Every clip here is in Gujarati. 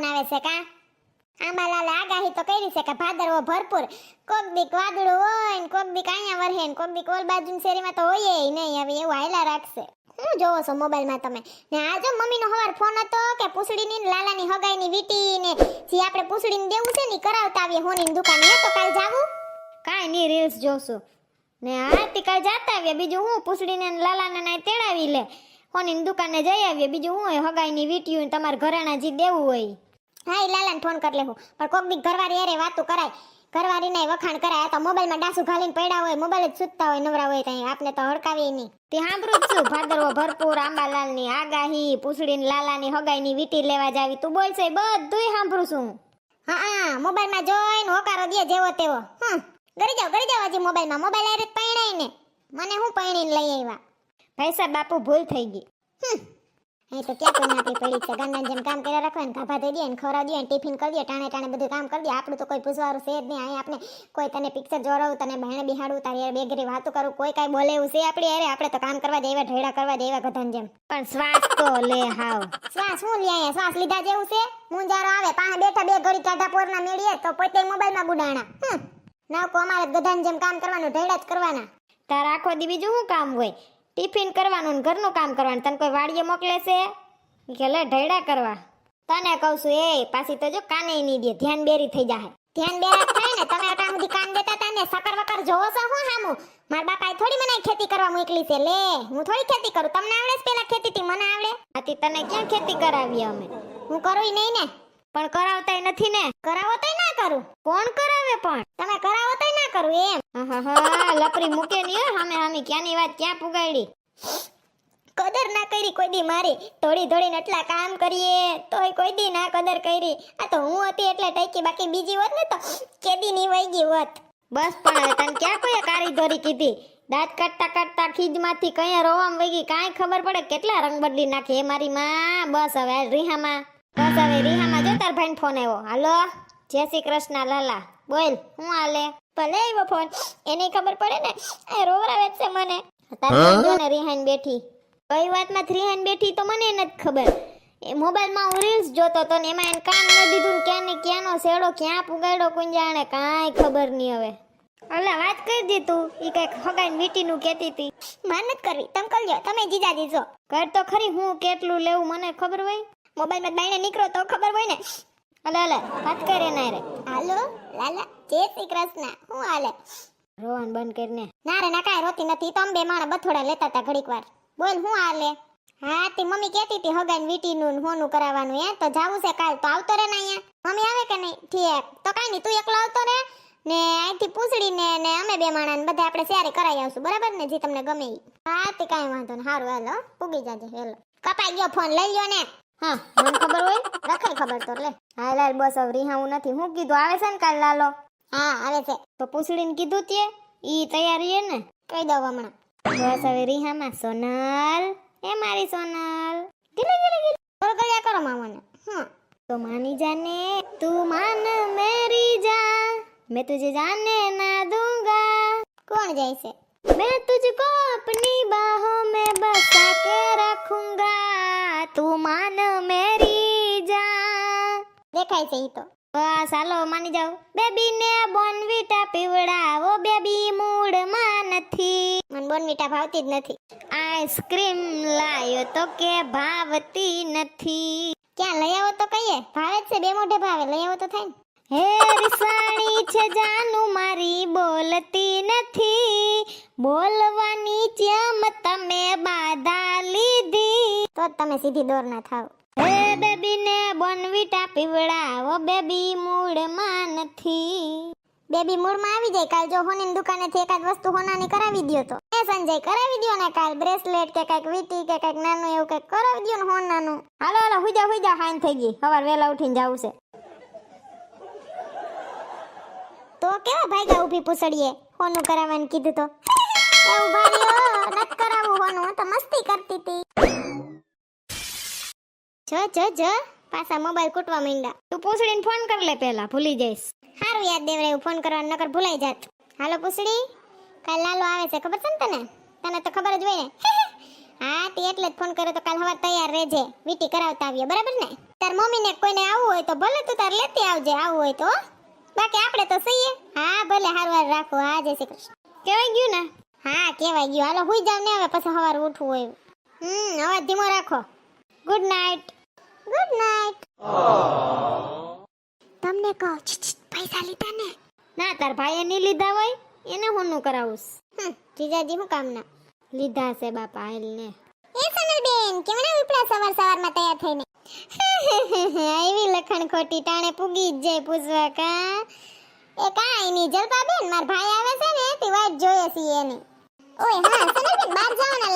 આવે છે કા? આંબાલાલ આગાહી તો કરી છે કે ભાદરવો ભરપૂર. કોક દીક વાદળું હોય ને કોક દીક અહીંયા વરહે ને કોક દીક ઓલ બાજુની શેરીમાં તો હોય નહીં, હવે એવું હાયલા રાખશે. હું જોવો છો મોબાઈલમાં તમે? ને આ જો મમ્મીનો હવાર ફોન હતો કે પૂછડીની લાલાની હગાઈની વીટી ને જે આપણે પૂછડીને દેવું છે ને કરાવતા આવીએ હોની દુકાને. હે તો કાલ જાવું? કાંઈ નહીં રીલ્સ જોશું. ને આરતી કાલ જાતા આવીએ. બીજું હું પૂછડીને લાલાને ને તેડાવી લે. હોની દુકાને જઈ આવીએ. બીજું હું હગાઈની વીટીયું તમારા ઘરેણા જે દેવું હોય હા એ લાલાને ફોન કરી લેવું પણ કોક દી ઘરવાળી અરે વાતું કરાય. ઘરવાળીને વખાણ કરાય. આ તો મોબાઈલમાં ડાસુ ઘાલીને પડ્યા હોય, મોબાઈલ જ સૂતતા હોય, નવરા હોય કઈ આપને તો હડકાવી નહીં. તે સાંભળું છું, ભાદરવો ભરપૂર, આંબાલાલની આગાહી, પૂછડીને લાલાની હગાઈની વીટી લેવા જાવી. તું બોલ છે બધુંય સાંભળું છું. હા હા, મોબાઈલમાં જોઈને હોકારો દે જેવો તેવો. હમ ગરી જાવ ગરી જાવ હજી મોબાઈલમાં. મોબાઈલ આરે પૈણાય ને મને હું પૈણીને લઈ આવ્યા? ભાઈ સાહેબ, બાપુ ભૂલ થઈ ગઈ. હમ અહીં તો ક્યાં કોઈને આપણી પડી છે? ગાંડા જેમ કામ કર્યા રાખવા ને ગાભા દઈ દે ને ખવડાવી દે ને ટિફિન કરી દે ટાણે ટાણે બધું કામ કરી દે. આપણું તો કોઈ પૂછવાનું છે જ નહીં. અહીં આપણે કોઈ તને પિક્ચર જોડાવું તને બહેણે બિહાડું તારી બે બેગરી વાતો કરું કોઈ કાંઈ બોલે એવું છે આપણી અરે આપણે તો કામ કરવા દેવા ઢેડા કરવા દેવા ગધાન જેમ. પણ શ્વાસ તો લે હાવ. શ્વાસ શું લે અહીંયા? શ્વાસ લીધા જેવું છે? મુંજારો આવે પાસે બેઠા બે ઘડી કાઢા પોરના મેળીએ તો પોતે મોબાઈલમાં બુડાણા નવ નાવકો અમારે ગધાન જેમ કામ કરવાનું ઢેડા જ કરવાના. તાર આખો દી બીજું શું કામ હોય? ટિફિન કરવાનું ને ઘરનું કામ કરવાનું. તને કોઈ વાડીએ મોકલે છે? કે, લે ઢૈડા કરવા. તને કહું છું, એ, પાછી તો જો કાને નહીં દે ધ્યાન બેરી થઈ જાય ધ્યાન બેરા થાય ને, તમે અટાણ સુધી કાન દેતા હતા ને, સકર વકર જોવો છો હું હામું? મારા બાપાએ થોડી મને ખેતી કરવા મોકલી છે. લે, હું થોડી ખેતી કરું. તમને આવડે છે પેલા ખેતી થી મને આવડે. આથી તને ક્યાં ખેતી કરાવી અમે? હું કરું નહીં ને. પણ કરાવતાય નથી ને. કરાવો ના કરું. કોણ કરાવે પણ? તમે કરાવો તોય ના કરું એમ. હા લપરી મૂકે નહીં હો, હામે ક્યાંની વાત, ક્યાં પુગાડી કદર ના કરી કોઈ દી મારી થોડી થોડીને એટલા કામ કરીએ. તોય કોઈ દી ના કદર કરી. આ તો હું હતી એટલે ટકી બાકી બીજી હોત ને તો કેદી ની વહી ગઈ હોત. બસ પણ તને ક્યાં કોઈ કારીગરી કીધી? દાંત કાઢતા કાઢતા ખીજમાંથી કયા રોવામ વહી ગઈ, કાંઈ ખબર પડે કેટલા રંગ બદલી નાખે એ મારી માં? બસ હવે રીહામાં. બસ હવે રીહામાં જો તાર ભાઈને ફોન આવ્યો હાલો? જય શ્રી કૃષ્ણ, લાલા. બોલ, હું હાલે? ભલે આવ્યો ફોન એને ખબર પડે ને? એ રોવરાવે જ છે મને. તાર ને રિહાન બેઠી. કઈ વાતમાં રિહાન બેઠી તો મને નથી ખબર. એ મોબાઈલમાં હું રીલ્સ જોતો તો ને એમાં એને કામ ન દીધું ને ક્યાં ને ક્યાંનો શેડો ક્યાં પુગાડ્યો કોણ જાણે કાંઈ ખબર નહીં હવે. અલા વાત કરી દી તું. ઈ કંઈક હગાઈને મીટીનું કહેતી હતી. માનત કરવી. તમે કરજો. તમે જીજા દીજો ઘર તો ખરી હું કેટલું લેવું મને ખબર હોય? મોબાઈલમાં બાઈને નીકળો તો ખબર હોય ને? અલા અલા વાત કરે ના રે હાલો લાલા. જય શ્રી કૃષ્ણ. હું હાલે? રોવાન બંધ કરીને. ના રે, ના, કાંઈ રોતી નથી. તમે બે માણા બથોડા લેતા હતા ઘડીક વાર. બોલ, હું હાલે? હા, તે મમ્મી કહેતી હતી, હગાઈને વીટીનું ને હોનું કરાવવાનું હે તો જાવું છે કાલ, તો આવતો રે ને અહીંયા. મમ્મી આવે કે નહીં? ઠીક. તો કાંઈ નહીં, તું એકલો આવતો રે ને અહીંથી પૂછડીને ને અમે બે માણા ને બધા આપણે શેરી કરાવી આવશું. બરાબર ને? જે તમને ગમે હા, તે કાંઈ વાંધો નહીં. સારું હેલો પૂગી જાજે, હેલો. કપાઈ ગયો ફોન, લઈ લ્યો ને. હા, મને ખબર હોય રખાય ખબર તો લે. હા લાલ બસ, હવે રિહાવું નથી. હું કીધું, આવે છે ને કાલ, લાલો? હા આવે છે તો પૂછડીને કીધું તે ઈ તૈયારી હે ને કહી દઉં હમણાં બસ હવે રિહામાં સોનલ એ મારી સોનલ ગીલે ગીલે ગીલે ગળગળિયા કરો મામાને હા તો માની જાને તું માન મેરી જાન मैं तुझे जाने ना दूंगा कौन जैसे मैं तुझको अपनी बाहों में बसा के रखूंगा તું માન મેરી જાન દેખાય છે ઈ તો બસ, હાલો, માની જાવ બેબી ને બોનવીટા પીવડાવો. બેબી મૂડમાં નથી. મને બોનવીટા ભાવતી જ નથી. આઈસ્ક્રીમ લાયો તો કે ભાવતી નથી. ક્યાં, લઈ આવો તો કહીએ? ભાવે છે, બે મોઢે ભાવે. લઈ આવો તો થાય ને. હે, રિસાણી છે જાનું, મારી બોલતી નથી. બોલવાની જેમ તમે બાધા લીધી? તો તમે સીધી દોર ના થાવ. હે બેબી ને બોનવીટા પીવડાવો બેબી મૂડમાં નથી. બેબી મૂડમાં આવી જાય. કાલ જો હોની દુકાનેથી એકાદ વસ્તુ હોનાની કરાવી દ્યો તો. એ સંજય કરાવી દ્યો ને કાલ બ્રેસલેટ કે કંઈક વીટી કે કંઈક નાનું એવું કંઈક કરાવી દ્યો ને હોનાનું. હાલો હાલો હુજા હુજા હાઈન થઈ ગઈ. સવાર વેલા ઉઠીને જાવું છે. તો કેવા ભાગ્યા ઊભી પૂછડીએ? હોનું કરાવવાનું કીધું તો. એ ઊભા રહ્યો. નત કરાવું હોનું. તો મસ્તી કરતી હતી જો જ જ. પાછા મોબાઈલ કૂટવા માંડ્યા. તું પૂછડીને ફોન કર લે પહેલા ભૂલી જઈશ. સારું યાદ દેવરાયું ફોન કરવાનું નકર ભૂલાઈ જાત. હાલો પૂછડી કાલ લાલો આવે છે ખબર છે ને તને? તને તો ખબર જ હોય ને? હા તે એટલે જ ફોન કર્યો તો કાલ હવાર તૈયાર રહેજે. વીટી કરાવતા આવીએ બરાબર ને? તાર મમ્મીને કોઈને આવવું હોય તો ભલે તું તાર લેતી આવજે આવવું હોય તો બાકી આપણે તો સહીએ હા ભલે હારવાર રાખો. હા જય શ્રી કૃષ્ણ. કેવાય ગયું ને? હા કેવાય ગયું. હાલો હુઈ જાવ ને હવે પછી સવારે ઉઠવું હોય હમ અવાજ ધીમો રાખો. ગુડ નાઇટ ગુડ નાઈટ તમને કહો પૈસા લીધા ને? ના તાર ભાઈએ નહીં લીધા હોય એને હું નું કરાવું? જીજાજી હું કામના? લીધા છે બાપા હાલ ને. એ સોનલબેન કેમણા ઉપડા સવાર સવારમાં તૈયાર થઈને. આવી લખણ ખોટી ટાણે પૂગી જ જાય પૂછવા કા? એ કાઈ નહીં જલપા બેન માર ભાઈ આવે છે ને તે વાત જોઈએ છીએ એની. ઓય હા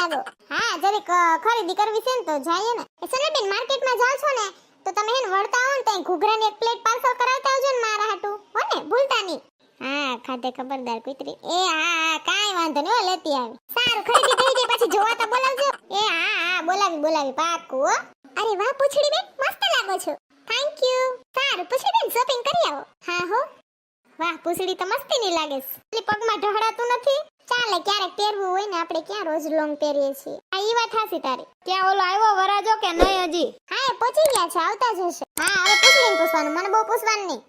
લાગો. હા જરીક ખરીદી કરવી છે ને તો જઈએ ને. એ સોનલબેન માર્કેટમાં જાઓ છો ને તો તમે હેન વળતા આવો ને ત્યાં ઘૂઘરાની એક પ્લેટ પાર્સલ કરાવતા આવજો ને મારા હાટુ. હો ને ભૂલતા નહીં. હા ખાતે ખબરદાર કુતરી. એ હા હા કાંઈ વાંધો નહીં હો, લેતી આવી. સારું ખરીદી થઈ જાય પછી જોવા તો બોલાવજો. એ હા હા બોલાવી બોલાવી પાકું હો. અરે વાહ પૂછડી બેન મસ્ત લાગો છો. થેન્ક યુ સારું પૂછડી બેન શોપિંગ કરી આવો. હા હો. વાહ પૂછડી તો મસ્તી ની લાગે છે. પગમાં ઢહડાતું નથી. ચાલે ક્યારેક પહેરવું હોય ને આપણે ક્યાં રોજ લોંગ પહેરીએ છીએ? આ ઈ વાત હાસી તારી. ત્યાં ઓલો આવ્યો વરાજો કે નહીં હજી? હા એ પહોંચી ગયા છે આવતા જ હશે. હા હવે પૂછડીને પૂછવાનું મને બહુ પૂછવાનું નહીં.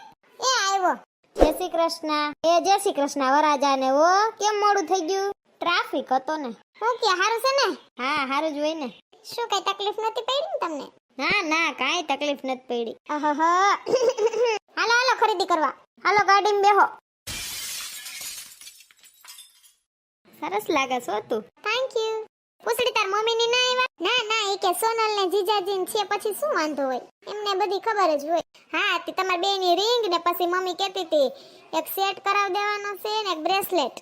એ આવ્યો. જય શ્રી કૃષ્ણ. એ જય શ્રી કૃષ્ણ વરાજા ને ઓ કેમ મોડું થઈ ગયું? ટ્રાફિક હતો ને. હું કે હારું છે ને? હા હારું જ હોય ને. શું કઈ તકલીફ નથી પડી ને તમને? ના ના કાંઈ તકલીફ નથી પડી. અહહ. હાલો હાલો ખરીદી કરવા. હાલો ગાડીમાં બેહો. સરસ લાગે છો તું. થેન્ક યુ પૂછડી, તાર મમ્મી ની ના આવ્યા ના ના એ કે સોનલ ને જીજાજી ને છે, પછી શું વાંધો હોય? એમને બધી ખબર જ હોય. હા, તે તમાર બે ની રિંગ ને પછી મમ્મી કહેતી હતી, એક સેટ કરાવ દેવાનો છે ને એક બ્રેસલેટ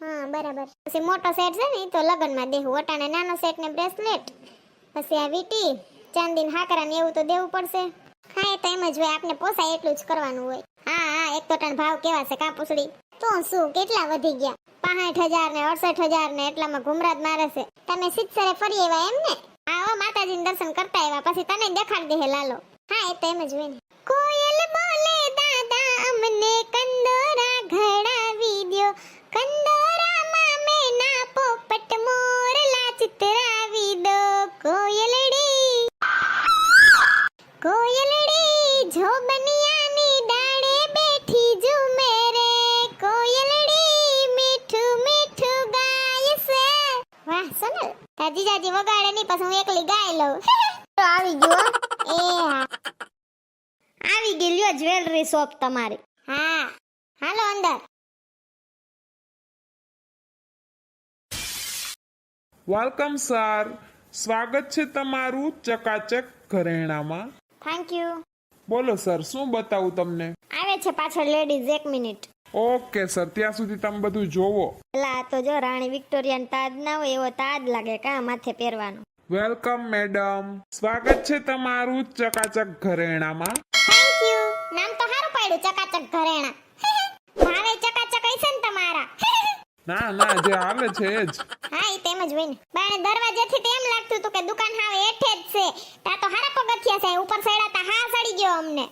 હા, બરાબર. પછી મોટો સેટ છે ને એ તો લગનમાં દેવું ઓટાણે નાનો સેટ ને બ્રેસલેટ પછી આ વીટી ચાંદી હાકરા ને એવું તો દેવું પડશે. હા, એ તો એમ જ હોય, આપને પોસાય એટલું જ કરવાનું હોય. હા હા, એક તો ટન ભાવ કેવા છે, કા, પૂછડી? તો શું, કેટલા વધી ગયા? પાંઠ હજાર ને અડસઠ હજાર ને એટલામાં ઘુમરાજ મારે છે. તમે સિત્સરે ફરી આવ્યા એમ ને? આવો હો દર્શન કરતા આવ્યા, પછી તને દેખાડી દે લાલો. હા, એ તો એમ જ હોય ને. કોયલ બોલે, દાદા, અમને કંદોરા ઘડાવી દ્યો. કંદોરામાં મેના પોપટ મોરલા ચિતરાવી દો કોયલડી. કોયલડી સોનલ જાજી વગાડે નહીં પછી હું એકલી ગાઈ લઉં. તો આવી ગયો એ હા. આવી ગઈ લ્યો જ્વેલરી શોપ તમારી. હા. હાલો અંદર. વેલકમ સર સ્વાગત છે તમારું ચકાચક ઘરેણામાં. થેન્ક યુ બોલો સર શું બતાવું તમને? આવે છે પાછળ લેડીઝ એક મિનિટ ઓકે સર ત્યાં સુધી તમે બધું જોવો. પેલા તો જો રાણી વિક્ટોરિયાનો તાજ ના હોય એવો તાજ લાગે કા માથે પહેરવાનો. Welcome madam. સ્વાગત છે તમારું ચકાચક ઘરેણામાં. થેન્ક યુ નામ તો સારું પાડ્યું ચકાચક ઘરેણા. ભાવે ચકાચક હશે ને તમારા. ના ના જે આવે છે જ. હા એ તેમ જ હોય ને. બાણે દરવાજેથી તો એમ લાગતું હતું કે દુકાન હાવ હેઠે જ છે. તા તો હારા પગથિયા છે ઉપર સડ્યા હા સડી ગયો અમને.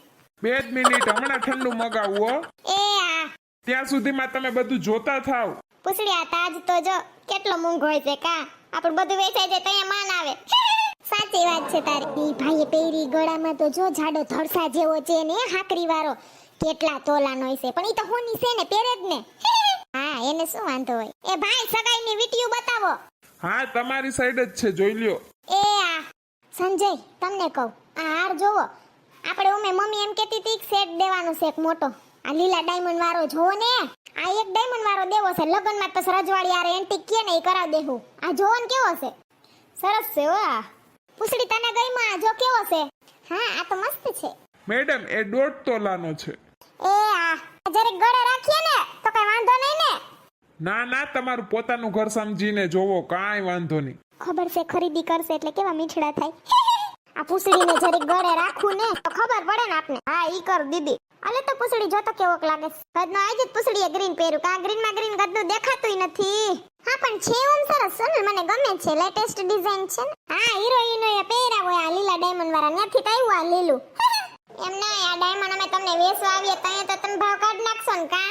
બે જ મિનિટ હમણાં ઠંડુ મગાવું હો. એ આ. ત્યાં સુધીમાં તમે બધું જોતા થાવ. પૂછડી આ તાજ તો જો કેટલો મૂંઘો હોય છે કા? આપણું બધું વેચાઈ જાય તો અહીંયા માન આવે. સાચી વાત છે તારી. ઈ ભાઈએ પહેરી ગળામાં તો જો જાડો ધડસા જેવો છે ને હાકરી વાળો કેટલા તોલાનો હોય છે પણ ઈ તો હોની છે ને પહેરે જ ને. હા એને શું વાંધો હોય? એ ભાઈ સગાઈની વીટીયું બતાવો. હા તમારી સાઈડ જ છે જોઈ લ્યો. એ આ સંજય તમને કહું આ હાર જોવો. આપણે ઉમે મમ્મી એમ કહેતી હતી સેટ દેવાનો છે એક મોટો. આ લીલા ડાયમંડ વાળો જોવો ને આ એક ડાયમંડ વાળો દેવો છે. લગનમાં પછી રજવાડી આરે એન્ટિક કે ને ઈ કરાવ દેવું આ જોવો ને કેવો છે? સરસ છે હો આ. પૂછડી તને ગઈ માં જો કેવો છે? હા આ તો મસ્ત છે. મેડમ એ દોઢ તોલાનો છે. એ આ જરે ગળે રાખીએ ને તો કઈ વાંધો નહીં ને. ના ના તમારું પોતાનું ઘર સમજીને જોવો કાઈ વાંધો નહીં. ખબર છે ખરીદી કરશે એટલે કેવા મીઠડા થાય. આ પૂછડીને જરીક ગળે રાખું ને તો ખબર પડે ને આપને. હા ઈ કર દીદી. અલે તો પૂછડી જોતો કેવોક લાગે છે. હદનો આજ જ પૂછડીએ ગ્રીન પહેર્યું કા ગ્રીનમાં ગ્રીન ગદ્દું દેખાતું નથી. હા પણ છે ઓમ સરસ ને મને ગમે છે. લેટેસ્ટ ડિઝાઇન છે ને. હા હિરોઈનો એ પહેર્યા હોય આ લીલા ડાયમંડ વાળા. ન્યાથી તો આવ્યું આ લીલું. એમ ના આ ડાયમંડ અમે તમને વેચવા આવીએ ત્યાં તો તમે ભાવ કાઢ નાખશો ને કા?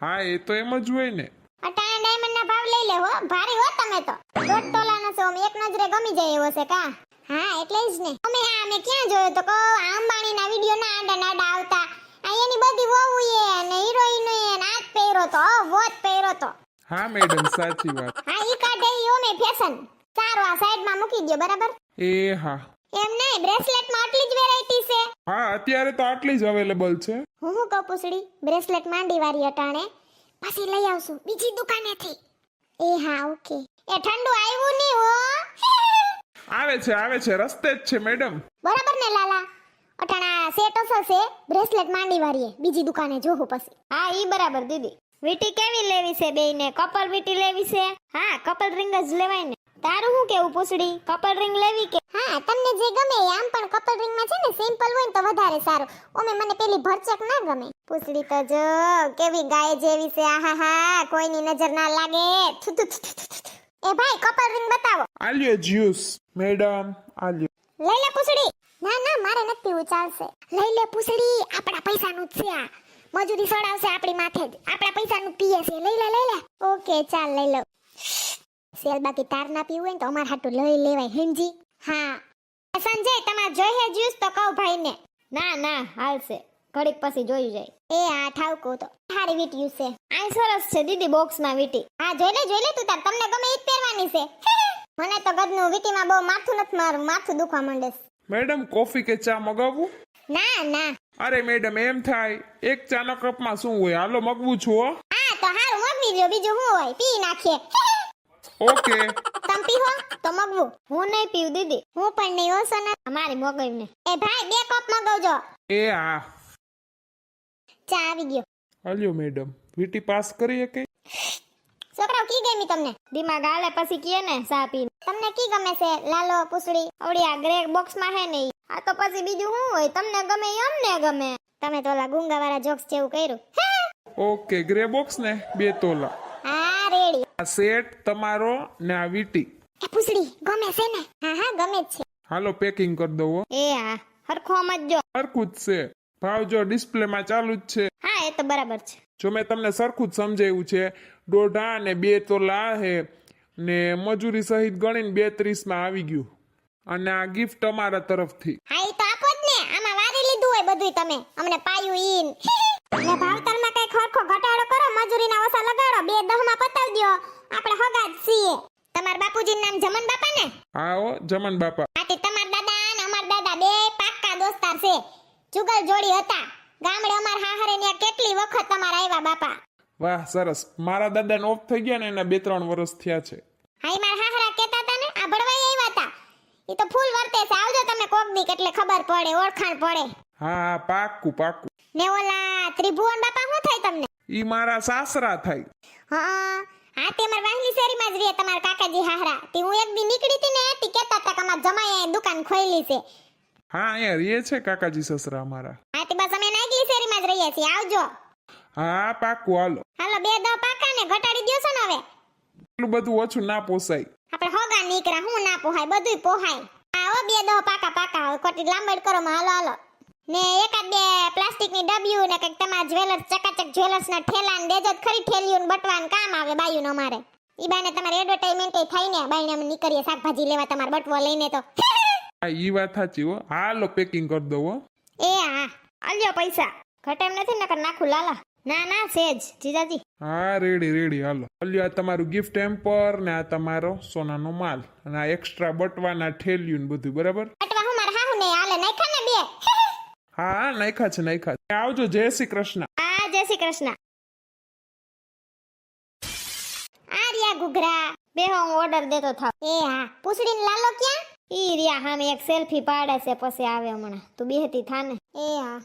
હા એ તો એમ જ હોય ને. અટાણે ડાયમંડ ના ભાવ લઈ લે હો ભારી હો તમે તો. દોઢ તોલાનો છો આમ એક નજરે ગમી જાય એવો છે કા? હા એટલે જ ને. અમે આ અમે ક્યાં જોયો તો કો અંબાણી ના વિડિયો ના આડા નાડા આવતા એની બધી વહુ એ અને હિરોઈન એ નાક આજ પહેરો તો વોચ પહેરો તો. હા મેડમ સાચી વાત. હા ઈ કાઢે ઈ ઓમે ફેશન સારું આ સાઈડમાં મૂકી દો બરાબર? એ હા. એમ નહીં બ્રેસલેટમાં આટલી જ વેરાયટી છે? હા અત્યારે તો આટલી જ અવેલેબલ છે. હું હું કહું પૂછડી બ્રેસલેટ માંડી વારી અટાણે પછી લઈ આવશું બીજી દુકાનેથી. એ હા ઓકે એ ઠંડુ આવ્યું નહીં હો. આવે છે આવે છે રસ્તે જ છે મેડમ બરાબર ને લાલા? અટાણા સેટ અસર બ્રેસલેટ માંડી વાળીએ બીજી દુકાને જોવું પછી. હા ઈ બરાબર દીદી. વીટી કેવી લેવી છે બેયને? કપલ વીટી લેવી છે? હા કપલ રિંગ જ લેવાય ને. તારું શું કેવું પૂછડી? કપલ રિંગ લેવી કે? હા તમને જે ગમે આમ પણ કપલ રિંગમાં છે ને સિમ્પલ હોય ને તો વધારે સારું. ઓમે મને પેલી ભરચક ના ગમે. પૂછડી તો જો કેવી ગાય જેવી છે. આહા હા કોઈની નજર ના લાગે. એ ભાઈ કપલ રિંગ બતાવો. આલ્યો જ્યુસ મેડમ આલ્યો. લઈ લે પૂછડી. ના ના મારે નથી પીવું ચાલશે. લઈ લે પૂછડી આપણા પૈસાનું જ છે આ. મજૂરી સડાવશે આપણી માથે જ. આપણા પૈસાનું પીએ છે લઈ લે લઈ લે. ઓકે ચાલ લઈ લો સેલ બાકી તાર ના પીવું હોય તો અમાર હાટું લઈ લેવાય હેમજી. હા. સંજય તમારે જોઈએ જ્યુસ? તો કહું ભાઈને. ના ના હાલશે. ઘડીક પછી જોયું જાય. એ આ ઠાવકો તો. હારી વીટ્યું છે. આ સરસ છે દીદી બોક્સમાં વીટી. હા જોઈ લે જોઈ લે તું તાર. તમને ગમે એ જ પહેરવાની છે. મને તો ગદનું વીટીમાં બહુ માથું નથી મારું. માથું દુખવા માંડે છે. મેડમ કોફી કે ચા મગાવું? ના ના. અરે મેડમ એમ થાય. એક ચાના કપમાં શું હોય? હાલો મગવું છું હો. હા તો હારું મગવી લ્યો. બીજું હું હોય? પી નાખીએ. ઓકે. તમ પીહો તો મગવું. હું નહીં પીવું દીદી. હું પણ નહીં હો ને અમારી મોગવીને એ ભાઈ બે કપ મગાવજો. એ હા. ચા આવી ગયો. હાલ્યો મેડમ. વીટી પાસ કરી કે કી ગમી તમને? દિમાગ હાલે પછી કીએ ને ચા પીને? તમને કી ગમે છે લાલો પૂછડી? આવડી આ ગ્રે બોક્સમાં હે ને ઈ. આ તો પછી બીજું શું હોય? તમને ગમે ઈ અમને ગમે. તમે તો ઓલા ગુંગા વાળા જોક્સ જેવું કર્યું. ઓકે ગ્રે બોક્સ ને બે તોલા. હા રેડી આ સેટ તમારો ને આ વીટી. એ પૂછડી ગમે છે ને? હા હા ગમે જ છે. હાલો પેકિંગ કરી દો હો. એ હા હરખો સમજજો સરખું જ. છે. ભાવ જો ડિસ્પ્લેમાં ચાલુ જ છે. હા એ તો બરાબર છે. જો મેં તમને સરખું જ સમજાવ્યું છે દોઢા અને બે તોલા હે ને મજૂરી સહિત ગણીને બે ત્રીસમાં આવી ગયું. અને આ ગિફ્ટ અમારા તરફથી. હા એ તો આપો જ ને. આમાં વારી લીધું હોય બધું તમે. અમને પાયું ઈન. ને ભાવતાલમાં કઈ ખરખો ઘટાડો કરો મજૂરીના ઓછા લગાડો બે દહમાં પતાવી દો આપણે હગા જ છીએ. તમારા બાપુજી નામ જમન બાપા ને? હા ઓ જમન બાપા. આથી તમાર દાદા અને અમાર દાદા બે પાક્કા દોસ્તાર છે. જુગલ જોડી હતા. ગામડે અમાર હાહરે ત્યાં કેટલી વખત તમારા આવ્યા બાપા? વાહ સરસ. મારા દાદા ઓફ થઈ ગયા ને એના બે ત્રણ વર્ષ થયા છે. હાઈ માર હાહરા કહેતા હતા ને આ ભડવાઈ આવ્યા હતા એ તો ફૂલ વર્તે છે. આવજો તમે કોક દી એટલે ખબર પડે ઓળખાણ પડે. હા પાક્કું પાક્કું. ને ઓલા ત્રિભુવન બાપા શું થાય તમને? ઈ મારા સાસરા થાય. હા હા. તે અમાર વાહલી શેરીમાં જ રહે તમારા કાકાજી હાહરા. તે હું એક દી નીકળી હતી ને તે કહેતા હતા કે અમાર જમાઈ દુકાન ખોલી છે. હા અહીંયા રહીએ છે કાકાજી સસરા અમારા. હા તે બસ અમે નાગલી શેરીમાં જ રહીએ છીએ. આવજો. હા પાકું હાલો. હાલો બે દો પાકા ને ઘટાડી દો છો ને હવે. એટલું બધું ઓછું ના પોસાય. આપણે હોગા નીકળ્યા હું ના પોહાય બધું પોહાય. આવો બે દો પાકા પાકા હવે ખોટી લાંબડ કરો માં હાલો હાલો. ને એકાદ બે પ્લાસ્ટિકની ડબ્યુ ને કંઈક તમારા જ્વેલર્સ ચકાચક જ્વેલર્સ ના ઠેલા ને દેજો ખરી ઠેલીઓ ને બટવાન કામ આવે બાયું અમારે. ઈ બાને તમારે એડવર્ટાઇઝમેન્ટ થાય ને બાઈને અમે નીકળીએ શાકભાજી લેવા તમારે બટવો લઈને તો. હા ઈ વાત સાચી હો. હાલો પેકિંગ કરી દો હો. એ હા આલ્યો પૈસા. ઘટે નથી નકર નાખું લાલા. ના ના સેજ જીજાજી. હા રેડી રેડી હાલો. અલ્યો આ તમારું ગિફ્ટ એમ્પર ને આ તમારો સોનાનો માલ અને આ એક્સ્ટ્રા બટવાના ઠેલ્યું ને બધું બરાબર? બટવા હું મારા હાહુ ને આલે નાખા ને બે? હા નાખા છે નાખા છે. આવજો જય શ્રી કૃષ્ણ. આ જય શ્રી કૃષ્ણ. આ ગુગરા બે હું ઓર્ડર દેતો થાવ. એ હા પૂછડીને લાલો ક્યાં? ઈ રિયા હામે એક સેલ્ફી પાડે છે પછી આવે હમણાં. તું બેહતી થાને એ હા.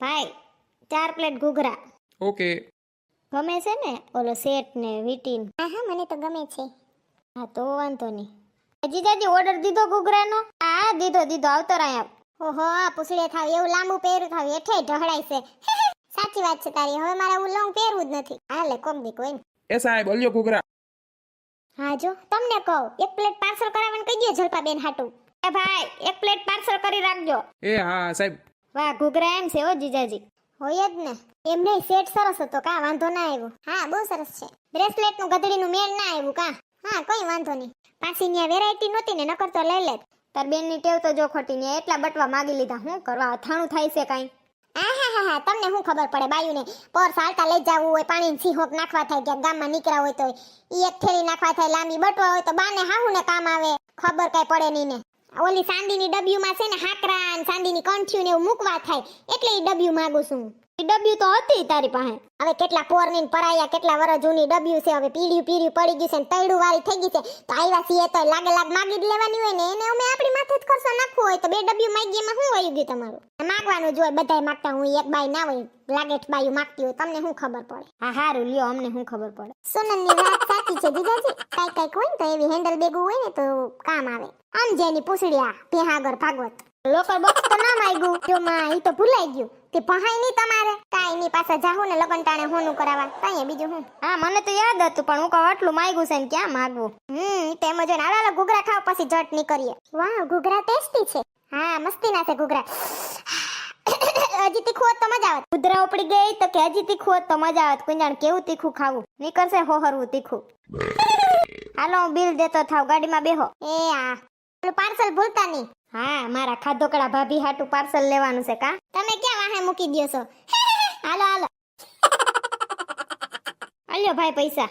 ભાઈ ચાર પ્લેટ ઘૂઘરા. ઓકે. ગમે છે ને? ઓલો સેટ ને વીટીન હા હા મને તો ગમે છે. હા તો વાંધો નહીં. જીજાજી ઓર્ડર દીધો ઘૂઘરાનો? હા દીધો દીધો આવતો રહ્યા ઓહો પૂછડે થાવ એવું લાંબુ પહેરું થાવ એઠે ઢહળાય છે. સાચી વાત છે તારી હવે મારે એવું લોંગ પહેરવું જ નથી. હાલે કોક દી કોઈ એ સાહેબ અલ્યો ઘૂઘરા. હા જો તમને કહું એક પ્લેટ પાર્સલ કરાવવાનું કહી દે જલપા બેન હાટુ. એ ભાઈ એક પ્લેટ પાર્સલ કરી રાખજો. એ હા સાહેબ. વાહ ઘૂઘરા એમ છે હો જીજાજી. હોય જ ને. એમ નહીં સેટ સરસ હતો કા વાંધો ના આવ્યો. હા બહુ સરસ છે. બ્રેસલેટનું ગધડીનું મેળ ના આવ્યું કા? હા કોઈ વાંધો નહીં. પાછી ત્યાં વેરાયટી નહોતી ને નકર તો લઈ લેત. તાર બેનની ટેવ તો જો ખોટી ને એટલા બટવા માગી લીધા. હું કરવા અથાણું થાય છે કાંઈ? આહાહાહા, તમને શું ખબર પડે બાયુને? પર સાલતા લઈ જવું હોય પાણી સિંહોક નાખવા થાય ગયા ગામમાં નીકળ્યા હોય તો ઈ એક થેલી નાખવા થાય લાંબી બટવા હોય તો બાને હાહુને કામ આવે. ખબર કઈ પડે નહીં ને. ઓલી સાંદીની ડબ્યુમાં છે ને હાકરા સાંદીની કંઠ્યું ને એવું મૂકવા થાય. એટલે ઈ ડબ્યુ માગું છું. એ ડબ્યું તો હતી તારી પાસે. હવે કેટલા પોરની પરાયા કેટલા વર્ષ જૂની ડબ્યુ છે હવે પીળ્યું પીળ્યું પડી ગયું છે ને તૈડું વાળી થઈ ગઈ છે. તો આવ્યા છીએ તો લાગે લાગ માગી જ લેવાની હોય ને એને અમે આપણી માથે જ ખર્ચો નાખવો હોય તો બે ડબ્યુ માગી એમાં શું વયું ગયું તમારું? માગવાનું જ હોય બધાય માગતા હું એક બાઈ ના હોય લાગેઠ બાયું માગતી હોય તમને શું ખબર પડે? હા હારું લ્યો અમને શું ખબર પડે? સોનલની વાત સાચી છે જીજાજી કાંઈક કાંઈક હોય ને તો એવી હેન્ડલ બેગું હોય ને તો કામ આવે. આમ જેની પૂછડિયા ભેહાગર ભાગવત. લોકલ બોક્સ તો ના માગ્યું. જો માં એ તો ભૂલાઈ ગયું. તે પહાય નહીં તમારે? કાંઈ નહીં પાસે જાહું ને લગન ટાણે હોનું કરાવવા. કાંઈ બીજું હું? હા મને તો યાદ હતું પણ હું કહું આટલું માગ્યું છે ને ક્યાં માગવું? હમ તેમ જ હાલો ઘૂઘરા ખાવ પછી જટ નીકળીએ. વાહ ઘૂઘરા ટેસ્ટી છે. હા મસ્તી ના છે ઘૂઘરા. હજી તીખું હોત તો મજા આવત. કુદરા ઉપડી ગઈ તો કે હજી તીખું હોત તો મજા આવત. કોઈ જાણ કેવું તીખું ખાવું? નીકળશે હોહરવું તીખું. હાલો હું બિલ દેતો થાવ. ગાડીમાં બેહો. એ આ. પેલું પાર્સલ ભૂલતા નહીં. હા, મારા ખાધોકડા ભાભી હાટુ પાર્સલ લેવાનું છે કા. તમે ક્યાં વાહે મૂકી દો છો? હાલો હાલો. અલ્યો ભાઈ પૈસા.